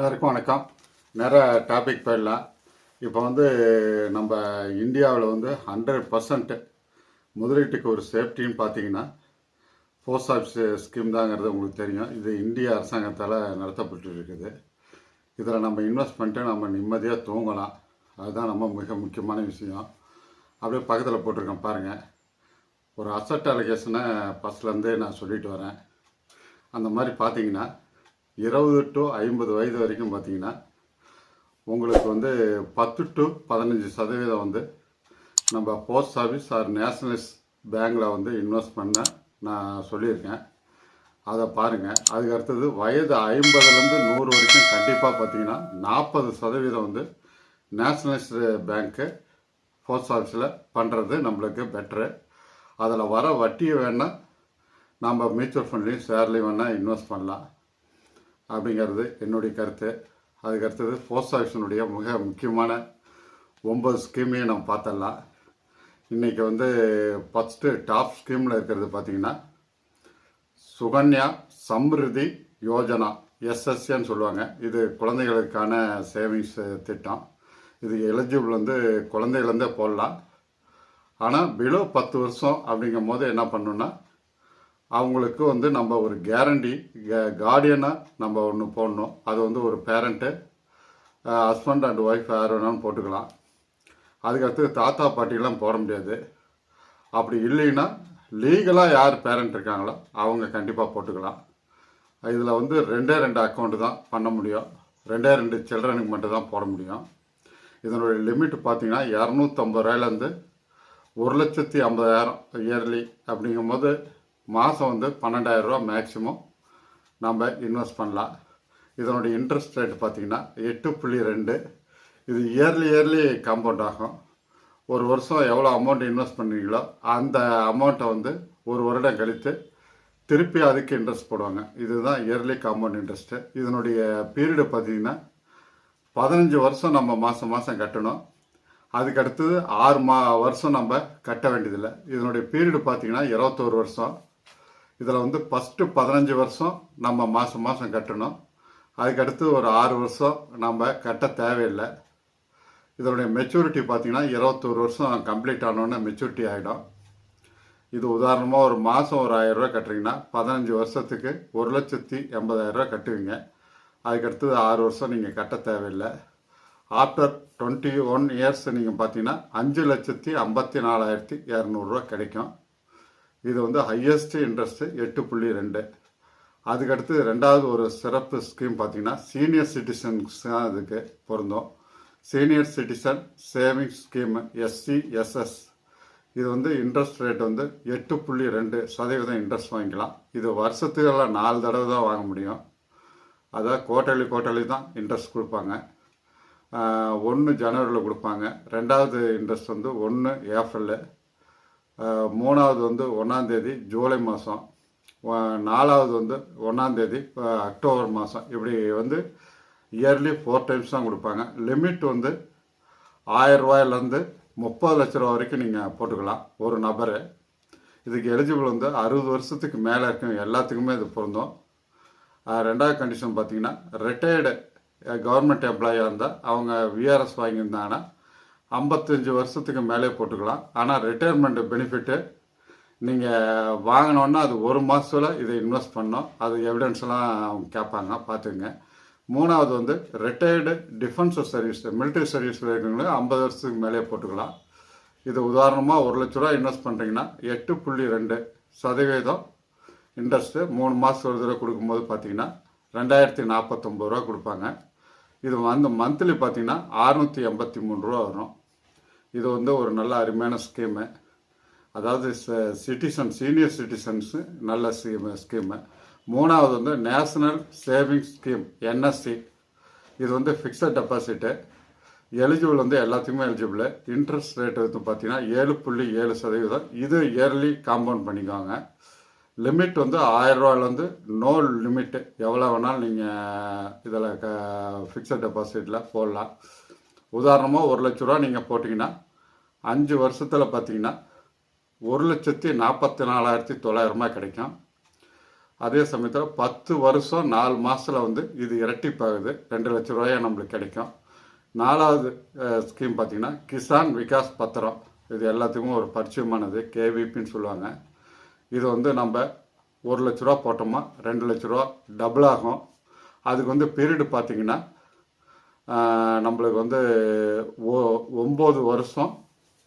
எல்லாருக்கும் வணக்கம். நிறைய டாபிக் போயிடலாம். இப்போ வந்து நம்ம இந்தியாவில் வந்து ஹண்ட்ரட் பர்சன்ட் முதலீட்டுக்கு ஒரு சேஃப்டின்னு பார்த்தீங்கன்னா போஸ்ட் ஆஃபீஸ் ஸ்கீம் தாங்கிறது உங்களுக்கு தெரியும். இது இந்திய அரசாங்கத்தால் நடத்தப்பட்டு இருக்குது இதில் நம்ம இன்வெஸ்ட் பண்ணிட்டு நம்ம நிம்மதியாக தூங்கலாம். அதுதான் நம்ம மிக முக்கியமான விஷயம். அப்படியே பக்கத்தில் போட்டிருக்கேன் பாருங்கள் ஒரு அசட் அலகேஷனை ஃபஸ்ட்லேருந்தே நான் சொல்லிட்டு வரேன். அந்த மாதிரி பார்த்தீங்கன்னா இருபது டு ஐம்பது வயது வரைக்கும் பார்த்தீங்கன்னா உங்களுக்கு வந்து பத்து டு பதினஞ்சு சதவீதம் வந்து நம்ம போஸ்ட் ஆஃபீஸ் ஆர் நேஷனலிஸ்ட் பேங்க்கில் வந்து இன்வெஸ்ட் பண்ண நான் சொல்லியிருக்கேன். அதை பாருங்கள் அதுக்கு அடுத்தது வயது ஐம்பதுலேருந்து நூறு வரைக்கும் கண்டிப்பாக பார்த்தீங்கன்னா நாற்பது சதவீதம் வந்து நேஷனலிஸ்ட் பேங்க்கு போஸ்ட் ஆஃபீஸில் பண்ணுறது நம்மளுக்கு பெட்ரு அதில் வர வட்டியை வேணால் நம்ம மியூச்சுவல் ஃபண்ட்லேயும் ஷேர்லேயும் வேணால் இன்வெஸ்ட் பண்ணலாம். அப்படிங்கிறது என்னுடைய கருத்து. அதுக்கு அடுத்தது போஸ்ட் ஆஃபீஸினுடைய மிக முக்கியமான ஒன்பது ஸ்கீமையும் நம்ம பார்த்தரலாம் இன்றைக்கி வந்து ஃபஸ்ட்டு டாப் ஸ்கீமில் இருக்கிறது பார்த்திங்கன்னா சுகன்யா சம்ருதி யோஜனா எஸ்எஸ்ஏன்னு சொல்லுவாங்க. இது குழந்தைகளுக்கான சேவிங்ஸ் திட்டம். இது எலிஜிபிள் வந்து குழந்தைகள்லேருந்தே போடலாம். ஆனால் பிலோ பத்து வருஷம் அப்படிங்கும் போது என்ன பண்ணணுன்னா அவங்களுக்கு வந்து நம்ம ஒரு கேரண்டி கார்டியனாக நம்ம ஒன்று போடணும். அது வந்து ஒரு பேரண்ட்டு ஹஸ்பண்ட் அண்ட் ஒய்ஃப் யார் வேணாலும் போட்டுக்கலாம். அதுக்கடுத்து தாத்தா பாட்டிலாம் போட முடியாது. அப்படி இல்லைன்னா லீகலாக யார் பேரண்ட் இருக்காங்களோ அவங்க கண்டிப்பாக போட்டுக்கலாம். இதில் வந்து ரெண்டே ரெண்டு அக்கௌண்ட்டு தான் பண்ண முடியும். ரெண்டே ரெண்டு சில்ட்ரனுக்கு மட்டும் தான் போட முடியும். இதனுடைய லிமிட் பார்த்தீங்கன்னா இரநூத்தம்பது ரூபாயிலேருந்து ஒரு லட்சத்தி ஐம்பதாயிரம் இயர்லி அப்படிங்கும்போது மாதம் வந்து பன்னெண்டாயிரரூவா மேக்ஸிமம் நம்ம இன்வெஸ்ட் பண்ணலாம். இதனுடைய இன்ட்ரெஸ்ட் ரேட் பார்த்தீங்கன்னா எட்டு புள்ளி ரெண்டு. இது இயர்லி இயர்லி காம்பவுண்ட் ஆகும். ஒரு வருஷம் எவ்வளோ அமௌண்ட் இன்வெஸ்ட் பண்ணுறீங்களோ அந்த அமௌண்ட்டை வந்து ஒரு வருடம் கழித்து திருப்பி அதுக்கு இன்ட்ரெஸ்ட் போடுவாங்க. இதுதான் இயர்லி காம்பவுண்ட் இன்ட்ரெஸ்ட்டு இதனுடைய பீரியடு பார்த்தீங்கன்னா பதினஞ்சு வருஷம் நம்ம மாதம் மாதம் கட்டணும். அதுக்கு அடுத்தது ஆறு மா வருஷம் நம்ம கட்ட வேண்டியதில்லை. இதனுடைய பீரியடு பார்த்தீங்கன்னா இருபத்தோரு வருஷம். இதில் வந்து ஃபஸ்ட்டு பதினஞ்சு வருஷம் நம்ம மாதம் மாதம் கட்டணும். அதுக்கடுத்து ஒரு ஆறு வருஷம் நம்ம கட்ட தேவையில்லை. இதனுடைய மெச்சூரிட்டி பார்த்தீங்கன்னா இருபத்தோரு வருஷம் கம்ப்ளீட் ஆனோடனே மெச்சூரிட்டி ஆகிடும் இது உதாரணமாக ஒரு மாதம் ஒரு ஆயிரரூவா கட்டுறீங்கன்னா பதினஞ்சு வருஷத்துக்கு ஒரு லட்சத்தி எண்பதாயிரரூவா கட்டுவீங்க. அதுக்கடுத்தது ஆறு வருஷம் நீங்கள் கட்ட தேவையில்லை. ஆஃப்டர் டுவெண்ட்டி ஒன் இயர்ஸ் நீங்கள் பார்த்தீங்கன்னா அஞ்சு லட்சத்தி ஐம்பத்தி நாலாயிரத்தி இரநூறுவா கிடைக்கும். இது வந்து ஹையஸ்ட் இன்ட்ரெஸ்ட்டு எட்டு புள்ளி ரெண்டு. அதுக்கடுத்து ரெண்டாவது ஒரு சிறப்பு ஸ்கீம் பார்த்தீங்கன்னா சீனியர் சிட்டிசன்ஸ் தான் இதுக்கு பொருந்தும். Senior citizen savings scheme SC SS இது வந்து இன்ட்ரெஸ்ட் ரேட் வந்து எட்டு புள்ளி ரெண்டு சதவீதம் இன்ட்ரெஸ்ட் வாங்கிக்கலாம். இது வருஷத்துக்கெல்லாம் நாலு தடவை தான் வாங்க முடியும். அதாவது குவார்டர்லி குவார்டர்லி தான் இன்ட்ரெஸ்ட் கொடுப்பாங்க. ஒன்று ஜனவரியில் கொடுப்பாங்க. ரெண்டாவது இன்ட்ரெஸ்ட் வந்து ஒன்று ஏப்ரலு. மூணாவது வந்து ஒன்றாந்தேதி ஜூலை மாதம் நாலாவது வந்து ஒன்றாந்தேதி அக்டோபர் மாதம் இப்படி வந்து இயர்லி ஃபோர் டைம்ஸ் தான் கொடுப்பாங்க. லிமிட் வந்து ஆயிரரூவாயிலேருந்து முப்பது லட்ச ரூபா வரைக்கும் நீங்கள் போட்டுக்கலாம் ஒரு நபரு. இதுக்கு எலிஜிபிள் வந்து அறுபது வருஷத்துக்கு மேலே இருக்கும் எல்லாத்துக்குமே இது பொருந்தும். ரெண்டாவது கண்டிஷன் பார்த்தீங்கன்னா ரிட்டையர்டு கவர்மெண்ட் எம்ப்ளாயாக இருந்தால் அவங்க விஆர்எஸ் வாங்கியிருந்தாங்கன்னா ஐம்பத்தஞ்சு வருஷத்துக்கு மேலே போட்டுக்கலாம். ஆனால் ரிட்டையர்மெண்ட் பெனிஃபிட்டு நீங்கள் வாங்கினோன்னா அது ஒரு மாதத்தில் இதை இன்வெஸ்ட் பண்ணோம் அது எவிடன்ஸ்லாம் அவங்க கேட்பாங்க பார்த்துங்க மூணாவது வந்து ரிட்டையர்டு டிஃபென்ஸ் சர்வீஸ் மிலிட்ரி சர்வீஸில் இருக்கிறவங்களுக்கு ஐம்பது வருஷத்துக்கு மேலே போட்டுக்கலாம். இது உதாரணமாக ஒரு லட்ச ரூபா இன்வெஸ்ட் பண்ணுறீங்கன்னா எட்டு புள்ளி ரெண்டு சதவீதம் இன்ட்ரெஸ்ட்டு மூணு மாதம் ஒரு தடவை கொடுக்கும்போது பார்த்தீங்கன்னா ரெண்டாயிரத்தி நாற்பத்தொம்பது ரூபா கொடுப்பாங்க. இது வந்து மந்த்லி பார்த்தீங்கன்னா அறுநூற்றி எண்பத்தி மூணு ரூபா வரும். இது வந்து ஒரு நல்ல அருமையான ஸ்கீமு அதாவது சிட்டிசன் சீனியர் சிட்டிசன்ஸு நல்ல ஸ்கீமு ஸ்கீமு மூணாவது வந்து நேஷனல் சேவிங்ஸ் ஸ்கீம் என்எஸ்சி இது வந்து ஃபிக்ஸட் டெபாசிட்டு எலிஜிபிள் வந்து எல்லாத்துக்குமே எலிஜிபிள் இன்ட்ரெஸ்ட் ரேட் வந்து பார்த்தீங்கன்னா ஏழு புள்ளி ஏழு சதவீதம். இது இயர்லி காம்பவுண்ட் பண்ணிக்குவாங்க லிமிட் வந்து ஆயிரரூவாலேருந்து நோ லிமிட்டு எவ்வளோ வேணாலும் நீங்கள் இதில் க ஃபிக்ஸட் டெபாசிட்டில் போடலாம். உதாரணமாக ஒரு லட்ச ரூபா நீங்கள் போட்டிங்கன்னா அஞ்சு வருஷத்தில் பார்த்தீங்கன்னா ஒரு லட்சத்தி நாற்பத்தி நாலாயிரத்தி தொள்ளாயிரமா கிடைக்கும். அதே சமயத்தில் பத்து வருஷம் நாலு மாதத்தில் வந்து இது இரட்டிப்பாகுது. ரெண்டு லட்ச ரூபாயா நம்மளுக்கு கிடைக்கும். நாலாவது ஸ்கீம் பார்த்தீங்கன்னா கிசான் விகாஸ் பத்திரம். இது எல்லாத்துக்கும் ஒரு பரிச்சயமானது கேவிபின்னு சொல்லுவாங்க. இது வந்து நம்ம ஒரு லட்ச ரூபா போட்டோமா ரெண்டு லட்ச ரூபா டபுள் ஆகும். அதுக்கு வந்து பீரியடு பார்த்தீங்கன்னா நம்மளுக்கு வந்து ஒ ஒம்பது வருஷம்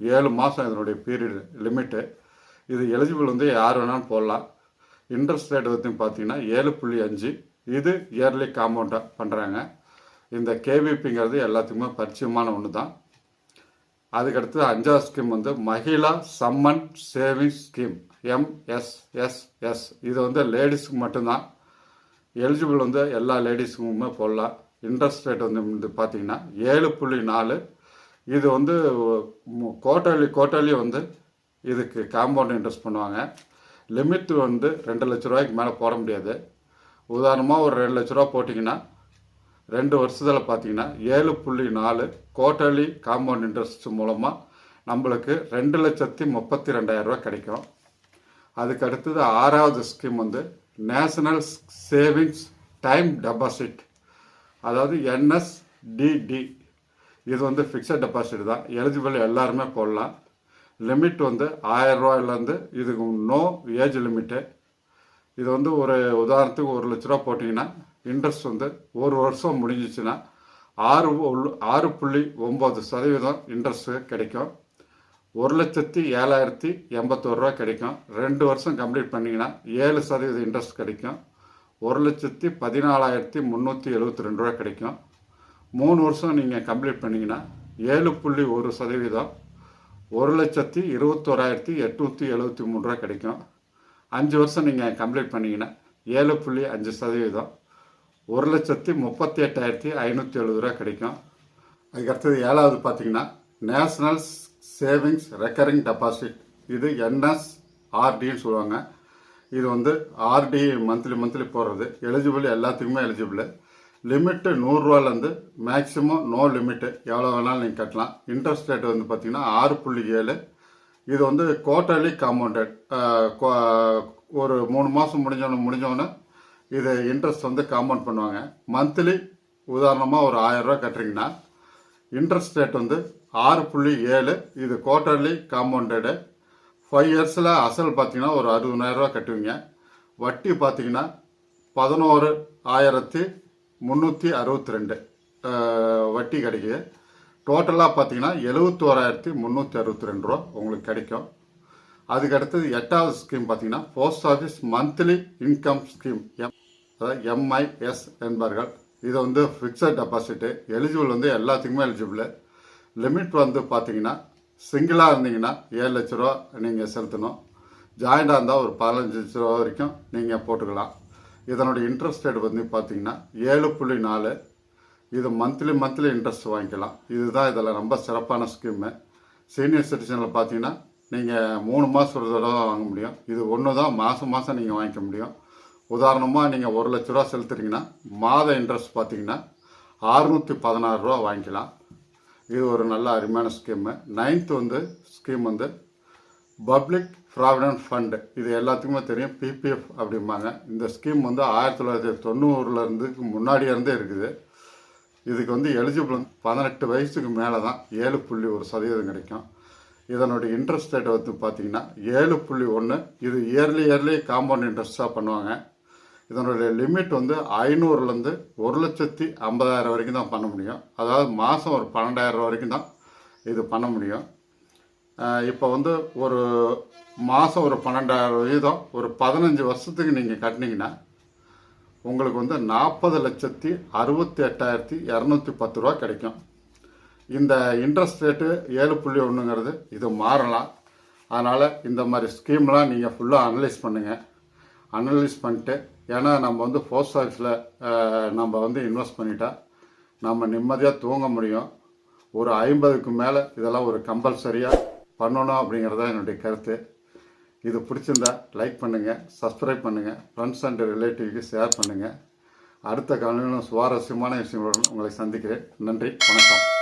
ஏழு மாதம் இதனுடைய பீரியடு லிமிட்டு இது எலிஜிபிள் வந்து யார் வேணாலும் போடலாம். இன்ட்ரெஸ்ட் ரேட் வந்து பார்த்தீங்கன்னா ஏழு புள்ளி அஞ்சு. இது இயர்லி காம்பவுண்டாக பண்ணுறாங்க இந்த கேவிபிங்கிறது எல்லாத்துக்குமே பரிச்சயமான ஒன்று தான் அதுக்கடுத்து அஞ்சாவது ஸ்கீம் வந்து Mahila Samman savings scheme MSSS இது வந்து லேடிஸுக்கு மட்டும்தான். எலிஜிபிள் வந்து எல்லா லேடிஸுக்குமே போடலாம். இன்ட்ரெஸ்ட் ரேட் வந்து வந்து பார்த்தீங்கன்னா ஏழு புள்ளி நாலு. இது வந்து கோட்டலி கோட்டலி வந்து இதுக்கு காம்பவுண்ட் இன்ட்ரெஸ்ட் பண்ணுவாங்க. லிமிட் வந்து ரெண்டு லட்ச ரூபாய்க்கு மேலே போட முடியாது. உதாரணமாக ஒரு ரெண்டு லட்ச ரூபா போட்டிங்கன்னா ரெண்டு வருஷத்தில் பார்த்தீங்கன்னா ஏழு புள்ளி நாலு கோட்டலி காம்பவுண்ட் இன்ட்ரெஸ்ட் மூலமாக நம்மளுக்கு ரெண்டு லட்சத்தி முப்பத்தி ரெண்டாயிரம் கிடைக்கும். அதுக்கு அடுத்தது ஆறாவது ஸ்கீம் வந்து நேஷனல் சேவிங்ஸ் டைம் டெபாசிட் அதாவது என்எஸ்டிடி இது வந்து ஃபிக்ஸட் டெபாசிட் தான். எலிஜிபிள் எல்லாருமே போடலாம். லிமிட் வந்து ஆயிரம் ரூபாயிலேருந்து இதுக்கு நோ ஏஜ் லிமிட்டு இது வந்து ஒரு உதாரணத்துக்கு ஒரு லட்ச ரூபா போட்டிங்கன்னா இன்ட்ரெஸ்ட் வந்து ஒரு வருஷம் முடிஞ்சிச்சுன்னா ஆறு ஆறு புள்ளி ஒம்பது சதவீதம் இன்ட்ரெஸ்ட் கிடைக்கும். ஒரு லட்சத்தி ஏழாயிரத்தி எண்பத்தோரு ரூபா கிடைக்கும். ரெண்டு வருஷம் கம்ப்ளீட் பண்ணிங்கன்னா ஏழு சதவீதம் இன்ட்ரெஸ்ட் கிடைக்கும். ஒரு லட்சத்தி பதினாலாயிரத்தி முந்நூற்றி எழுபத்தி ரெண்டு ரூபா கிடைக்கும். மூணு வருஷம் நீங்கள் கம்ப்ளீட் பண்ணிங்கன்னா ஏழு புள்ளி ஒரு சதவீதம் ஒரு லட்சத்தி இருபத்தோராயிரத்தி எட்நூற்றி எழுபத்தி மூணு ரூபா கிடைக்கும். அஞ்சு வருஷம் நீங்கள் கம்ப்ளீட் பண்ணிங்கன்னா ஏழு புள்ளி அஞ்சு சதவீதம் ஒரு லட்சத்தி முப்பத்தி எட்டாயிரத்தி ஐநூற்றி எழுபது ரூபா கிடைக்கும். அதுக்கடுத்தது ஏழாவது பார்த்தீங்கன்னா நேஷனல் சேவிங்ஸ் ரெக்கரிங் டெபாசிட். இது என்எஸ்ஆர்டின்னு சொல்லுவாங்க. இது வந்து ஆர்டி மந்த்லி மந்த்லி போடுறது. எலிஜிபிள் எல்லாத்துக்குமே எலிஜிபிள் லிமிட்டு நூறுரூவாலேருந்து மேக்ஸிமம் நோ லிமிட்டு எவ்வளோ வேணாலும் நீங்கள் கட்டலாம். இன்ட்ரெஸ்ட் ரேட் வந்து பார்த்தீங்கன்னா ஆறு புள்ளி ஏழு. இது வந்து குவார்டர்லி காம்பவுண்டட் ஒரு மூணு மாதம் முடிஞ்சோன்னு முடிஞ்சவொன்னே இது இன்ட்ரெஸ்ட் வந்து காம்பவுண்ட் பண்ணுவாங்க. மந்த்லி உதாரணமாக ஒரு ஆயிரம் கட்டுறீங்கன்னா இன்ட்ரெஸ்ட் ரேட் வந்து ஆறு புள்ளி ஏழு. இது குவார்டர்லி காம்பவுண்டடு ஃபைவ் இயர்ஸில் அசல் பார்த்தீங்கன்னா ஒரு அறுபதாயிரரூவா கட்டுவீங்க. வட்டி பார்த்தீங்கன்னா பதினோரு ஆயிரத்தி முந்நூற்றி அறுபத்தி ரெண்டு வட்டி கிடைக்குது. டோட்டலாக பார்த்தீங்கன்னா எழுபத்தோராயிரத்தி முந்நூற்றி அறுபத்தி ரெண்டு ரூபா உங்களுக்கு கிடைக்கும். அதுக்கடுத்தது எட்டாவது ஸ்கீம் பார்த்தீங்கன்னா post office monthly income scheme M அதாவது எம்ஐஎஸ் என்பார்கள். இது வந்து ஃபிக்ஸட் டெபாசிட்டு எலிஜிபிள் வந்து எல்லாத்துக்குமே எலிஜிபிள் லிமிட் வந்து பார்த்தீங்கன்னா சிங்கிளாக இருந்தீங்கன்னா ஏழு லட்ச ரூபா நீங்கள் செலுத்தணும். ஜாயிண்டாக இருந்தால் ஒரு பதினஞ்சு லட்ச ரூபா வரைக்கும் நீங்கள் போட்டுக்கலாம். இதனுடைய இன்ட்ரெஸ்ட் ரேட் வந்து பார்த்தீங்கன்னா ஏழு புள்ளி நாலு. இது மந்த்லி மந்த்லி இன்ட்ரெஸ்ட் வாங்கிக்கலாம். இதுதான் இதில் ரொம்ப சிறப்பான ஸ்கீமு சீனியர் சிட்டிசனில் பார்த்தீங்கன்னா நீங்கள் மூணு மாதம் ஒரு தடவை வாங்க முடியும். இது ஒன்று தான் மாதம் மாதம் நீங்கள் வாங்கிக்க முடியும். உதாரணமாக நீங்கள் ஒரு லட்ச ரூபா செலுத்துறீங்கன்னா மாத இன்ட்ரெஸ்ட் பார்த்தீங்கன்னா அறுநூற்றி பதினாறு ரூபா வாங்கிக்கலாம். இது ஒரு நல்ல அருமையான ஸ்கீமு நைன்த் வந்து ஸ்கீம் வந்து பப்ளிக் ப்ராவிடன்ட் ஃபண்டு இது எல்லாத்துக்குமே தெரியும். பிபிஎஃப் அப்படிம்பாங்க. இந்த ஸ்கீம் வந்து ஆயிரத்தி தொள்ளாயிரத்தி தொண்ணூறுலேருந்து முன்னாடியே இருந்தே இருக்குது. இதுக்கு வந்து எலிஜிபிள் பதினெட்டு வயசுக்கு மேலே தான் ஏழு புள்ளி ஒரு சதவீதம் கிடைக்கும். இதனுடைய இன்ட்ரெஸ்ட் ரேட் வந்து பார்த்தீங்கன்னா ஏழு புள்ளி ஒன்று இது இயர்லி இயர்லி காம்பவுண்ட் இன்ட்ரெஸ்ட்டாக பண்ணுவாங்க. இதனுடைய லிமிட் வந்து ஐநூறுலேருந்து ஒரு லட்சத்தி ஐம்பதாயிரம் வரைக்கும் தான் பண்ண முடியும். அதாவது மாதம் ஒரு பன்னெண்டாயிரம் வரைக்கும் தான் இது பண்ண முடியும். இப்போ வந்து ஒரு மாதம் ஒரு பன்னெண்டாயிரம் வீதம் ஒரு பதினஞ்சு வருஷத்துக்கு நீங்கள் கட்டினீங்கன்னா உங்களுக்கு வந்து நாற்பது லட்சத்தி அறுபத்தி எட்டாயிரத்தி இரநூத்தி பத்து ரூபா கிடைக்கும். இந்த இன்ட்ரெஸ்ட் ரேட்டு ஏழு புள்ளி ஒன்றுங்கிறது இது மாறலாம். அதனால் இந்த மாதிரி ஸ்கீம்லாம் நீங்கள் ஃபுல்லாக அனலைஸ் பண்ணுங்கள் அனலைஸ் பண்ணிட்டு ஏன்னா நம்ம வந்து போஸ்ட் ஆஃபீஸில் நம்ம வந்து இன்வெஸ்ட் பண்ணிட்டா நம்ம நிம்மதியாக தூங்க முடியும். ஒரு ஐம்பதுக்கு மேலே இதெல்லாம் ஒரு கம்பல்சரியாக பண்ணணும் அப்படிங்கிறது தான் என்னுடைய கருத்து. இது பிடிச்சிருந்தா லைக் பண்ணுங்கள் சப்ஸ்கிரைப் பண்ணுங்கள் ஃப்ரெண்ட்ஸ் அண்ட் ரிலேட்டிவ்க்கு ஷேர் பண்ணுங்கள் அடுத்த காலையிலும் சுவாரஸ்யமான விஷயங்களுடன் உங்களை சந்திக்கிறேன். நன்றி வணக்கம்.